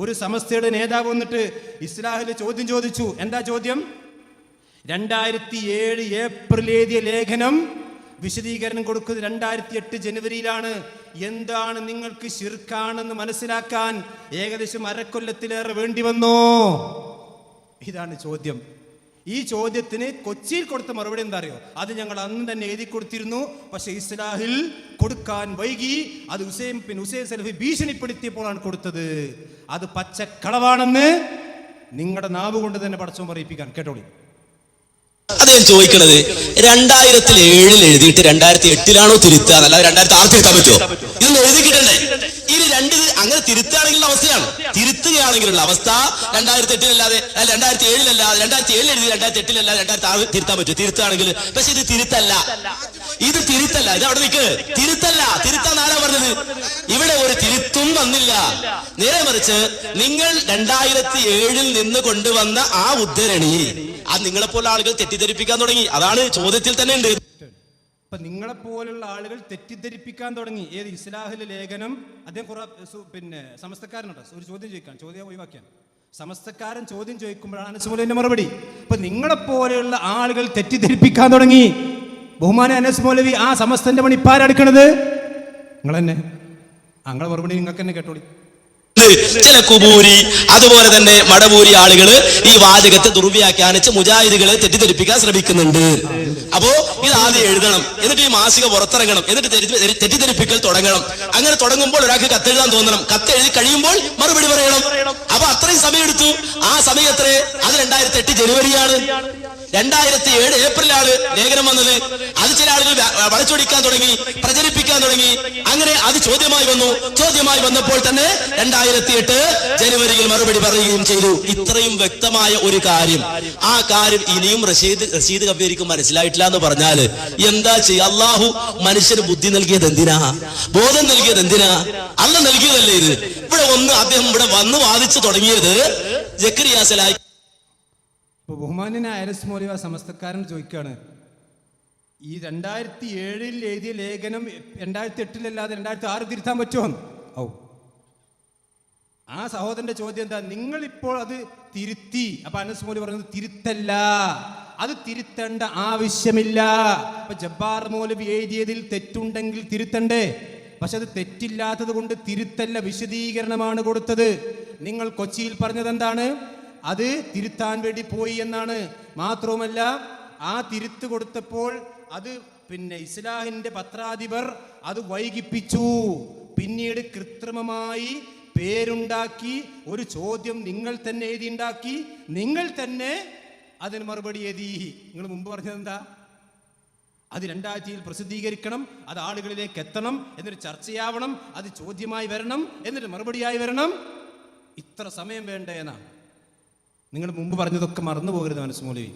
ഒരു സമസ്തയുടെ നേതാവ് വന്നിട്ട് ഇസ്ലാഹിൽ ചോദ്യം ചോദിച്ചു. എന്താ ചോദ്യം? രണ്ടായിരത്തി ഏഴ് ഏപ്രിൽ എഴുതിയ ലേഖനം വിശദീകരണം കൊടുക്കുന്നത് രണ്ടായിരത്തി എട്ട് ജനുവരിയിലാണ്. എന്താണ് നിങ്ങൾക്ക് ശിർക്കാണെന്ന് മനസ്സിലാക്കാൻ ഏകദേശം അരക്കൊല്ലത്തിലേറെ വേണ്ടി വന്നോ? ഇതാണ് ചോദ്യം. ഈ ചോദ്യത്തിന് കൊച്ചിയിൽ കൊടുത്ത മറുപടി എന്താ അറിയോ? അത് ഞങ്ങൾ അന്ന് തന്നെ എഴുതി കൊടുത്തിരുന്നു. പക്ഷേ ഇസ്ലാഹിൽ കൊടുക്കാൻ വൈകി. അത് ഹുസൈൻ പിന്നെ ഹുസൈൻ സലഫി ഭീഷണിപ്പെടുത്തിയപ്പോഴാണ് കൊടുത്തത്. അത് പച്ചക്കളവാണെന്ന് നിങ്ങളുടെ നാവ് കൊണ്ട് തന്നെ പടച്ചോ പറയിപ്പിക്കാൻ. കേട്ടോളി. അത് ഞാൻ ചോദിക്കണത് രണ്ടായിരത്തിൽ ഏഴിൽ എഴുതിയിട്ട് രണ്ടായിരത്തി എട്ടിലാണോ തിരുത്തുക അല്ലാതെ രണ്ടായിരത്തി ആറ് തിരുത്താൻ പറ്റുമോ? ഇതൊന്ന് എഴുതി കിട്ടണ്ടേ ഇനി രണ്ട് അങ്ങനെ തിരുത്തുകയാണെങ്കിലുള്ള അവസ്ഥയാണ്. തിരുത്തുകയാണെങ്കിലുള്ള അവസ്ഥ രണ്ടായിരത്തി എട്ടിലല്ലാതെ രണ്ടായിരത്തി ഏഴിലല്ലാതെ രണ്ടായിരത്തി ഏഴിൽ എഴുതി രണ്ടായിരത്തി എട്ടിലല്ലാതെ രണ്ടായിരത്തി ആറ് തിരുത്താൻ പറ്റും തിരുത്താണെങ്കിൽ പക്ഷെ ഇത് തിരുത്തല്ല. ഇത് തിരുത്തല്ല. ഇത് അവിടെ നിൽക്ക് തിരുത്തല്ല. തിരുത്താൻ ആരാ പറഞ്ഞത്? ഇവിടെ ഒരു തിരുത്തും വന്നില്ല. നേരെ മറിച്ച് നിങ്ങൾ രണ്ടായിരത്തി ഏഴിൽ നിന്ന് കൊണ്ടുവന്ന ആ ഉദ്ധരണി അത് നിങ്ങളെപ്പോലെ ആളുകൾ തെറ്റിദ്ധരിപ്പിക്കാൻ തുടങ്ങി. അതാണ് ചോദ്യത്തിൽ തന്നെ ഉണ്ട്. അപ്പൊ നിങ്ങളെ പോലുള്ള ആളുകൾ തെറ്റിദ്ധരിപ്പിക്കാൻ തുടങ്ങി. ഏത് ഇസ്ലാഹിലെ ലേഖനം? അദ്ദേഹം കുറെ പിന്നെ സമസ്തക്കാരനുണ്ടോ? ഒരു ചോദ്യം ചോദിക്കാൻ ചോദ്യം ഒഴിവാക്കിയാണ് സമസ്തക്കാരൻ ചോദ്യം ചോദിക്കുമ്പോഴാണ് സുമുലിന്റെ മറുപടി. അപ്പൊ നിങ്ങളെ പോലെയുള്ള ആളുകൾ തെറ്റിദ്ധരിപ്പിക്കാൻ തുടങ്ങി. ബഹുമാന അനസ് മൗലവി ആ സമസ്തന്റെ പണി ഇപ്പാരെടുക്കണത് നിങ്ങൾ തന്നെ അങ്ങളെ മറുപടി നിങ്ങൾക്ക് തന്നെ കേട്ടോളി. ചില കുബൂരി അതുപോലെ തന്നെ മടപൂരി ആളുകൾ ഈ വാചകത്തെ ദുർവ്യാഖ്യാനിച്ച് മുജാഹിദുകളെ തെറ്റിദ്ധരിപ്പിക്കാൻ ശ്രമിക്കുന്നുണ്ട്. അപ്പോ ഇത് ആദ്യം എഴുതണം. എന്നിട്ട് ഈ മാസിക പുറത്തിറങ്ങണം. എന്നിട്ട് തെറ്റി- തെറ്റി- തെറ്റിദ്ധരിപ്പിക്കൽ തുടങ്ങണം. അങ്ങനെ തുടങ്ങുമ്പോൾ ഒരാൾക്ക് കത്തെഴുതാൻ തോന്നണം. കത്ത് എഴുതി കഴിയുമ്പോൾ മറുപടി പറയണം. അപ്പൊ അത്രയും സമയം എടുത്തു ആ സമയം എത്ര അത് രണ്ടായിരത്തി എട്ട് ജനുവരിയാണ്. രണ്ടായിരത്തി ഏഴ് ഏപ്രിലാണ് ലേഖനം വന്നത്. അത് ചില ആളുകൾ വളച്ചൊടിക്കാൻ തുടങ്ങി പ്രചരിപ്പിക്കാൻ തുടങ്ങി. അങ്ങനെ അത് ചോദ്യമായി വന്നു. ചോദ്യമായി വന്നപ്പോൾ തന്നെ രണ്ടായിരത്തി എട്ട് ജനുവരിയിൽ മറുപടി പറയുകയും ചെയ്തു. ഇത്രയും വ്യക്തമായ ഒരു കാര്യം. ആ കാര്യം ഇനിയും റഷീദ് റഷീദ് കബീരിക്ക് മനസ്സിലായിട്ടില്ല എന്ന് പറഞ്ഞാൽ എന്താ ചെയ്യുക അള്ളാഹു മനുഷ്യന് ബുദ്ധി നൽകിയത് എന്തിനാ? ബോധം നൽകിയത് എന്തിനാ? അല്ല നൽകിയതല്ലേ ഇത്? ഇവിടെ ഒന്ന് അദ്ദേഹം ഇവിടെ വന്ന് വാദിച്ചു തുടങ്ങിയത് ജക്കരിയാസലായി ഇപ്പൊ ബഹുമാന്യനായ അനസ് മോലിവ സമസ്തക്കാരൻ ചോദിക്കുകയാണ് ഈ രണ്ടായിരത്തി ഏഴിൽ എഴുതിയ ലേഖനം രണ്ടായിരത്തി എട്ടിലല്ലാതെ രണ്ടായിരത്തി ആറ് തിരുത്താൻ പറ്റുമോ? ഔ. ആ സഹോദരന്റെ ചോദ്യം എന്താ? നിങ്ങൾ ഇപ്പോൾ അത് തിരുത്തി. അപ്പൊ അനസ് മോലി പറയുന്നത് തിരുത്തല്ല. അത് തിരുത്തേണ്ട ആവശ്യമില്ല. അപ്പൊ ജബ്ബാർ മൗലവി എഴുതിയതിൽ തെറ്റുണ്ടെങ്കിൽ തിരുത്തണ്ടേ? പക്ഷെ അത് തെറ്റില്ലാത്തത് കൊണ്ട് തിരുത്തല്ല വിശദീകരണമാണ് കൊടുത്തത്. നിങ്ങൾ കൊച്ചിയിൽ പറഞ്ഞത് എന്താണ് അത് തിരുത്താൻ വേണ്ടി പോയി എന്നാണ്. മാത്രവുമല്ല ആ തിരുത്ത് കൊടുത്തപ്പോൾ അത് പിന്നെ ഇസ്ലാഹിന്റെ പത്രാധിപർ അത് വൈകിപ്പിച്ചു. പിന്നീട് കൃത്രിമമായി പേരുണ്ടാക്കി ഒരു ചോദ്യം നിങ്ങൾ തന്നെ എഴുതിയുണ്ടാക്കി നിങ്ങൾ തന്നെ അതിന് മറുപടി എഴുതി. നിങ്ങൾ മുമ്പ് പറഞ്ഞത് എന്താ അത് രണ്ടാഴ്ചയിൽ പ്രസിദ്ധീകരിക്കണം അത് ആളുകളിലേക്ക് എത്തണം എന്നൊരു ചർച്ചയാവണം അത് ചോദ്യമായി വരണം എന്നിട്ട് മറുപടിയായി വരണം. ഇത്ര സമയം വേണ്ടേ എന്നാണ്. നിങ്ങൾ മുമ്പ് പറഞ്ഞതൊക്കെ മറന്നു പോകരുത് മനസ്സ് മൗലവി.